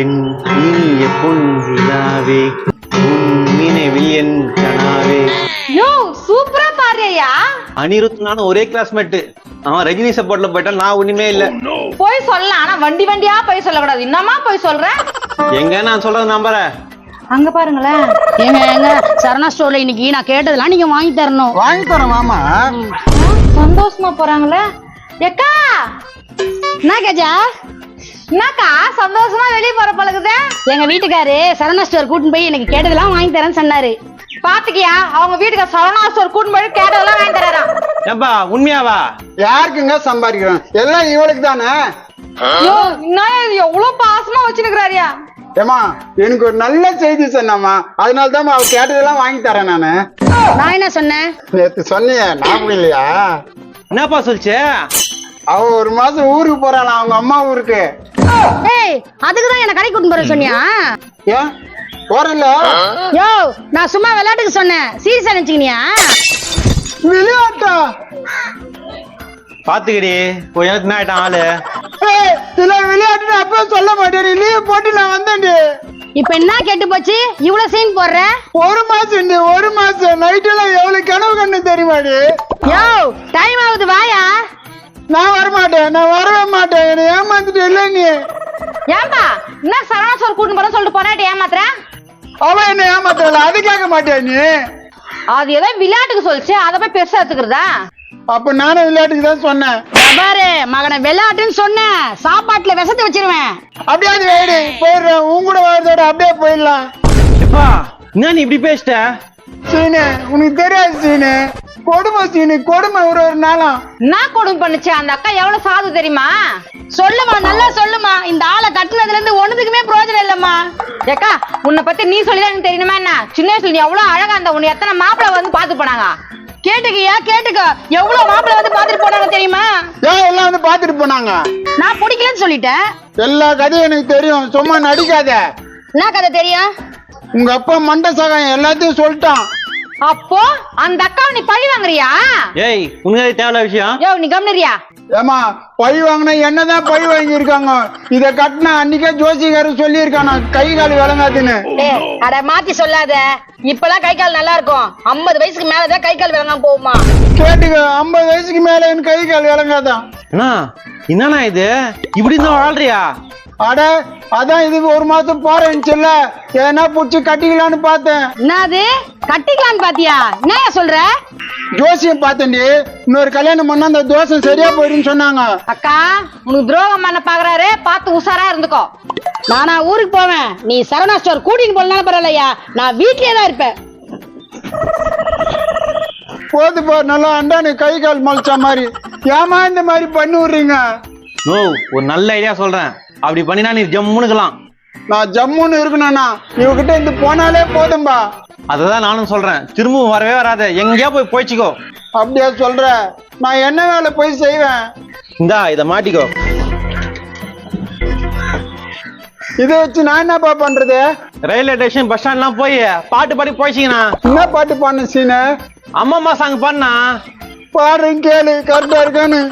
என் இனிய பொன்னிலாவே உன் நினைவில் என் கனாவே. யோ சூப்பரா பாடுறியா? அனிருத் நானும் ஒரே கிளாஸ்மேட் அவன் ரஜினி சப்போர்ட்ல போயிட்டா நான் ஒண்ணுமே இல்ல. போய் சொல்லலாம் ஆனா வண்டி வண்டியா போய் சொல்லக்கூடாது. என்னமா போய் சொல்ற? எங்க நான் சொல்றது நம்புறேன் அங்க பாருங்களேன். ஏங்க ஏங்க சரணா ஸ்டோர்ல இன்னைக்கு நான் கேட்டதெல்லாம் நீங்க வாங்கி தரணும். வாங்கி தரேன் மாமா சந்தோஷமா போறாங்களே. எக்கா என்ன கஜா? என்னக்கா சந்தோஷமா வெளிய போற பழகுதே? எங்க வீட்டுக்காரு சரணா ஸ்டோர் கூட்டின்னு போய் எனக்கு கேட்டதெல்லாம் வாங்கி தரேன்னு சொன்னாரு. பாத்துக்கியா அவங்க வீட்டுக்கு சரவணா ஸ்டோர் கூட்டு போய் கேட்டதெல்லாம் வாங்கி தராராம். ஏப்பா உண்மையாவா? யாருக்குங்க சம்பாதிக்கிறோம்? எல்லாம் இவளுக்கு தானே? யோ என்ன இது எவ்வளவு பாசமா வச்சுருக்காரியா ஏமா எனக்கு ஒரு நல்ல செய்தி சொன்னாமா அதனால தான் அவ கேட்டதெல்லாம் வாங்கி தரேன் நானு. நான் என்ன சொன்னேன்? நேத்து சொன்னியே ஞாபகம் இல்லையா? என்னப்பா சொல்லிச்சு? அவ ஒரு மாசம் ஊருக்கு போறாளாம் அவங்க அம்மா ஊருக்கு? ஏய் அதுக்கு தான் என்ன கடைக்கு கூட்டின்னு போற சொன்னியா? ஏன் போறல யோ நான் சும்மா விளையாட்டுக்கு சொன்னேன். சீரியஸா நினைச்சுக்கினியா? விளையாட்டா? பாத்துக்கடி கொஞ்ச நேரத்துக்கு என்ன ஆயிட்டான் ஆளு. ஏய், இல்ல விளையாட்டு அப்ப சொல்ல மாட்டேன். லீவ் போட்டு நான் வந்தேன்டி. இப்ப என்ன கெட்டு போச்சு? இவ்வளவு சீன் போடுற? ஒரு மாசம் ஒரு மாசம் நைட் எல்லாம் எவ்வளவு கனவு கண்ணு தெரியுமாடி? யோ டைம் ஆகுது வாயா. நான் வரமாட்டேன் நான் வரவே மாட்டேன் என்னை ஏமாந்துட்டு இல்லை நீ. ஏன்பா? என்ன சரவணா ஸ்டோர் கூட்டு போற சொல்லிட்டு போறாட்டி ஏமாத்துற? அவன் என்ன ஏமாத்தல அது கேட்க மாட்டேன் நீ? அது ஏதோ விளையாட்டுக்கு சொல்லிச்சு அதை போய் பெருசா எடுத்துக்கிறதா? அப்ப நானும் விளையாட்டுக்கு தான் சொன்னேன். பாரு மகனை விளையாட்டுன்னு சொன்னேன். சாப்பாட்டுல விஷத்தை வச்சிருவேன். அப்படியே அது வேடு போயிடுறேன். உன் கூட வரதோட அப்படியே போயிடலாம். எப்பா என்ன நீ இப்படி பேசிட்ட சீனு உனக்கு தெரியாது சீனு. கொடுமை சீனு கொடுமை ஒரு ஒரு நாளும் என்ன கொடுமை பண்ணுச்சு? அந்த அக்கா எவ்வளவு சாது தெரியுமா? சொல்லுமா நல்லா சொல்லுமா. இந்த ஆளை கட்டுனதுல இருந்து ஒண்ணுதுக்குமே பிரயோஜனம் இல்லம்மா. ஏக்கா உன்னை பத்தி நீ சொல்லிதான் எனக்கு தெரியணுமா என்ன? சின்ன வயசுல நீ எவ்வளவு அழகா இருந்த உன்னை எத்தனை மாப்பிள்ளை வந்து பாத்து போனாங்க? கேட்டுக்கியா கேட்டுக்க. எவ்வளவு மாப்பிள்ளை வந்து பாத்துட்டு போனாங்க தெரியுமா? ஏன் எல்லாம் வந்து பாத்துட்டு போனாங்க? நான் பிடிக்கலன்னு சொல்லிட்டேன். எல்லா கதையும் எனக்கு தெரியும் சும்மா நடிக்காத. என்ன கதை தெரியும்? உங்க அப்பா மண்ட சகாயம் எல்லாத்தையும் சொல்லிட்டான். அப்போ அந்த அக்காவை நீ பழி வாங்குறியா? ஏய் உனக்கு அது தேவையில்ல விஷயம்? யோ நீ கம்னரியா ஏமா பழி வாங்கினா என்னதான் பழி வாங்கியிருக்காங்க? இத கட்டினா அன்னைக்கே ஜோசிகாரர் சொல்லியிருக்கானா கை கால் விளங்காதுன்னு. டேய், அட மாத்தி சொல்லாத. இப்பெல்லாம் கை கால் நல்லா இருக்கும் ஐம்பது வயசுக்கு மேலதான் கை கால் விளங்காம போகுமா? கேட்டுக்க ஐம்பது வயசுக்கு மேல எனக்கு கை கால் விளங்காதான். அண்ணா என்னண்ணா இது? இப்படி இருந்தா வாழ்றியா? அட அதான் இதுக்கு ஒரு மாசம் போறேன்னுச்சுல்ல ஏன்னா புடிச்சு கட்டிக்கலான்னு பார்த்தேன். என்னது? கட்டிக்கலான்னு பாத்தியா? என்னயா சொல்ற? ஜோசியம் பார்த்தேன்டி இன்னொரு கல்யாணம் பண்ணா அந்த தோசை சரியா போயிடுன்னு சொன்னாங்க. அக்கா உனக்கு துரோகம் பண்ண பாக்குறாரு பார்த்து உஷாரா இருந்துக்கோ. நானா ஊருக்கு போவேன். நீ சரவணா ஸ்டோர் கூட்டின்னு போனாலும் பரவாயில்லையா? நான் வீட்லயே தான் இருப்பேன். போது போ. நல்லா அண்டானு கை கால் மலைச்ச மாதிரி. ஏமா இந்த மாதிரி பண்ணி விடுறீங்க? நோ ஒரு நல்ல ஐடியா சொல்றேன். அப்படி பண்ணினா நீ ஜம்முனுக்கலாம். நான் ஜம்முன்னு இருக்கணும்னா இவகிட்ட இருந்து போனாலே போதும்பா. அததான் நானும் சொல்றேன். திரும்பவும் வரவே வராத. எங்கேயா போய் போய்ச்சிக்கோ. அப்படியா சொல்ற? நான் என்ன வேலை போய் செய்வேன்? இந்தா இத மாட்டிக்கோ. இதை வச்சு நான் என்னப்பா பண்றது? ரயில்வே ஸ்டேஷன் பஸ் ஸ்டாண்ட்லாம் போய் பாட்டு பாடி போய்ச்சிங்கண்ணா. என்ன பாட்டு பாடு சீனு? அம்மா சாங் பண்ணா பாடுறேன் கேளு கரெக்டா இருக்கான்னு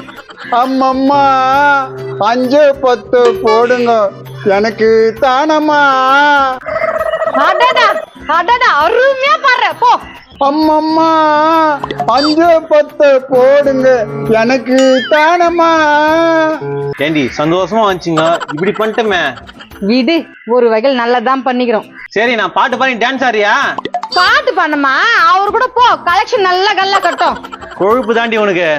அம்மம்மா. அஞ்சு பத்து போடுங்க. எனக்கு தானம்மா. அடடா அடடா அருமையா பாடுற. போ. அம்மம்மா அஞ்சு பத்து போடுங்க. எனக்கு தானம்மா. ஏண்டி சந்தோஷமா வந்துச்சுங்க. இப்படி பண்ணிட்டோமே. விடு ஒரு வகையில் நல்லதான் பண்ணிக்கிறோம். சரி நான் பாட்டு பாடி டான்ஸ் ஆடுறியா? பாட்டு பண்ணுமா அவர் கூட போ. கலெக்ஷன் நல்லா கல்லா கட்டும். கொழுப்பு தாண்டி உனக்கு.